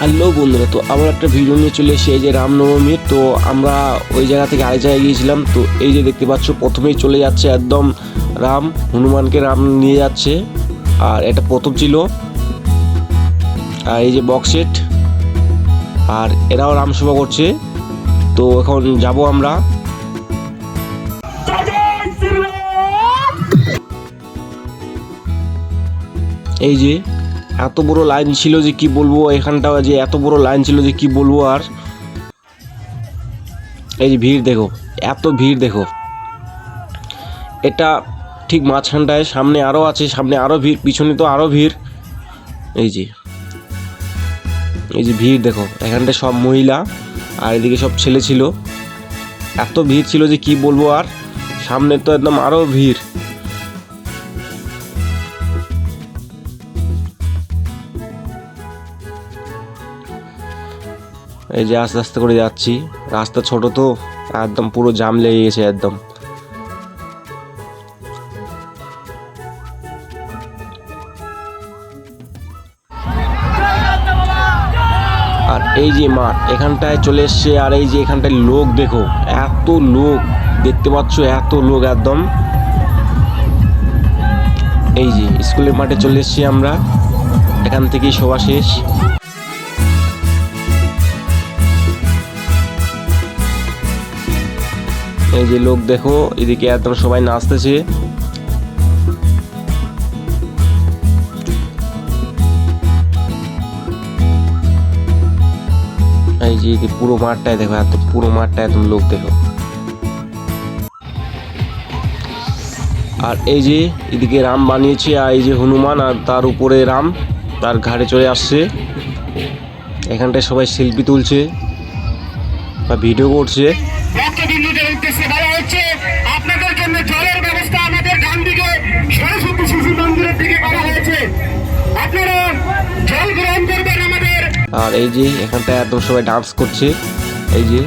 Hello বন্ধুরা, তো আবার একটা ভিডিও নিয়ে চলে এসেছি, এই যে রামনবমীর, তো আমরা ওই জায়গা থেকে আরেক জায়গায় গিয়েছিলাম, তো এই যে দেখতে পাচ্ছ, প্রথমেই চলে যাচ্ছে একদম রাম, হনুমানকে রাম নিয়ে যাচ্ছে, আর এটা প্রথম ছিল, আর এই যে বক্সেট আর এরাও রামসভা করছে, তো এখন যাব আমরা। এই যে এত বড় লাইন ছিল যে কি বলব, এখানটা যে এত বড় লাইন ছিল যে কি বলব আর। এই যে ভিড় দেখো, এত ভিড় দেখো। এটা ঠিক মাঝখানটায়, সামনে আরও আছে, সামনে আরও ভিড়, পিছনে তো আরও ভিড়। এই যে এই যে ভিড় দেখো, এখানটায় সব মহিলা আর এদিকে সব ছেলে ছিল। এত ভিড় ছিল যে কি বলব আর, সামনে তো একদম আরও ভিড়। এই যে আস্তে আস্তে করে যাচ্ছি। রাস্তা ছোট তো, একদম পুরো জাম লেগে গেছে একদম। আর এই যে মাঠ, এখানটায় চলে এসছে, আর এই যে এখানটায় লোক দেখো, এত লোক, দেখতে পাচ্ছ এত লোক একদম। এই যে স্কুলের মাঠে চলে এসছি আমরা, এখান থেকেই সভা শেষ। এই যে লোক দেখো, এদিকে একদম সবাই নাচতেছে। এই যে পুরো মাঠটায় দেখো, এত পুরো মাঠটা একদম লোক দেখো। আর এই যে এদিকে রাম বানিয়েছে, আর এই যে হনুমান, আর তার উপরে রাম, তার ঘাড়ে চলে আসছে। এখানটায় সবাই সেলফি তুলছে বা ভিডিও করছে। উদ্দেশ্যে বলা হচ্ছে, আপনাদের জন্য জলের ব্যবস্থা আমাদের ডান দিকে সরস্বতী শিশু মন্দিরের দিকে করা হয়েছে। আপনারা জল গ্রহণ করবেন আমাদের। আর এই যে এখানটায় একদম সবাই ডান্স করছে, এই যে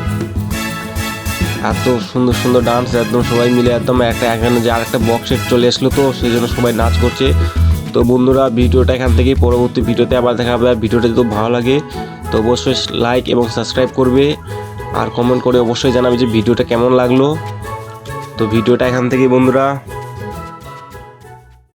এত সুন্দর সুন্দর ডান্স একদম সবাই মিলে একদম একটা এখানে যে আর একটা বক্সের চলে আসলো তো, সেই জন্য সবাই নাচ করছে। তো বন্ধুরা, ভিডিওটা এখান থেকেই পরবর্তী ভিডিওতে আবার দেখা হবে। ভিডিওটা যদি ভালো লাগে, তো অবশ্যই লাইক এবং সাবস্ক্রাইব করবে। আর কমেন্ট করে অবশ্যই জানাবে যে ভিডিওটা কেমন লাগল। তো ভিডিওটা এখান থেকে বন্ধুরা